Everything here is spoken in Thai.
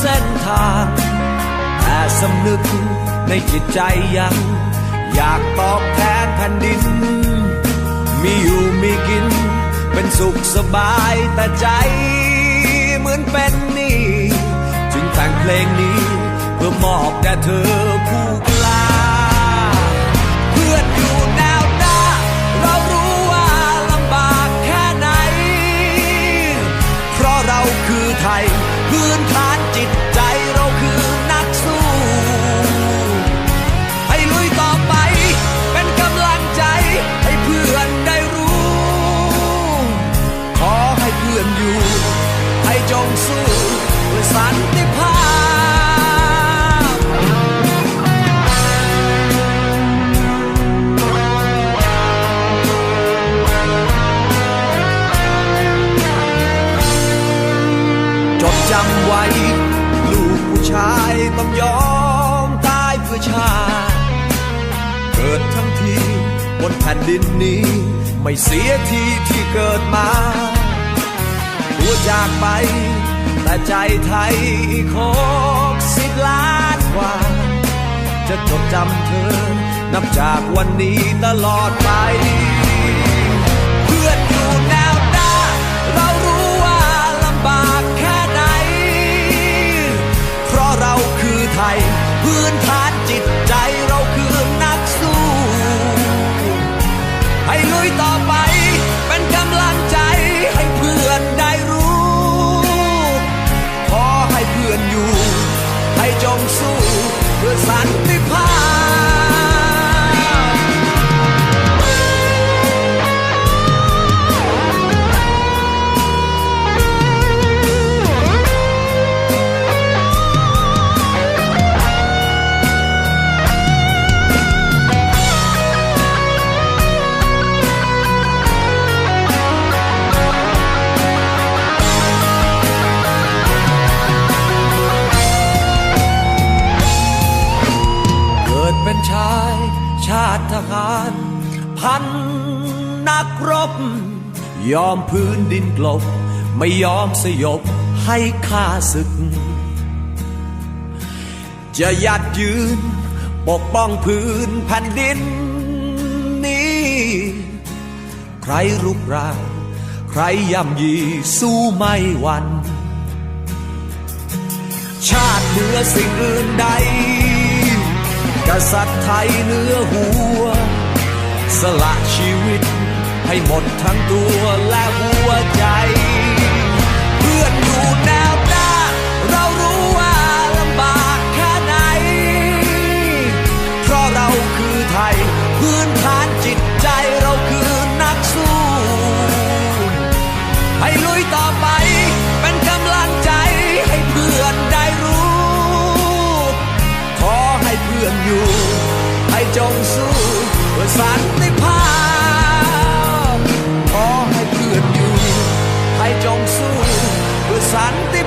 เส้นทาง แต่สำนึกในจิตใจยัง อยากตอบแทนแผ่นดิน มีอยู่มีกิน เป็นสุขสบายแต่ใจเหมือนเป็นนี่ จึงแต่งเพลงนี้เพื่อมอบแด่เธอ ให้จงสู้เพื่อสันติภาพ จดจำไว้ ลูกผู้ชายต้องยอมตายเพื่อชาติเกิดทั้งทีบนแผ่นดินนี้ ไม่เสียทีที่เกิดมา วจากไป แต่ใจไทยโคกสิบล้านกว่า จะจดจำเธอ นับจากวันนี้ตลอดไป หาร พันนักรบ ยอมพื้นดินกลบ ไม่ยอมสยบให้ข้าศึก จะยัดยืน ปกป้องพื้นแผ่นดินนี้ ใครรุกรานใครย่ำยีสู้ไม่หวันชาติเหนือสิ่งอื่นใดกษัตริย์ไทยเหนือหัว สละชีวิต ให้หมดทั้งตัวและหัวใจ Sunday.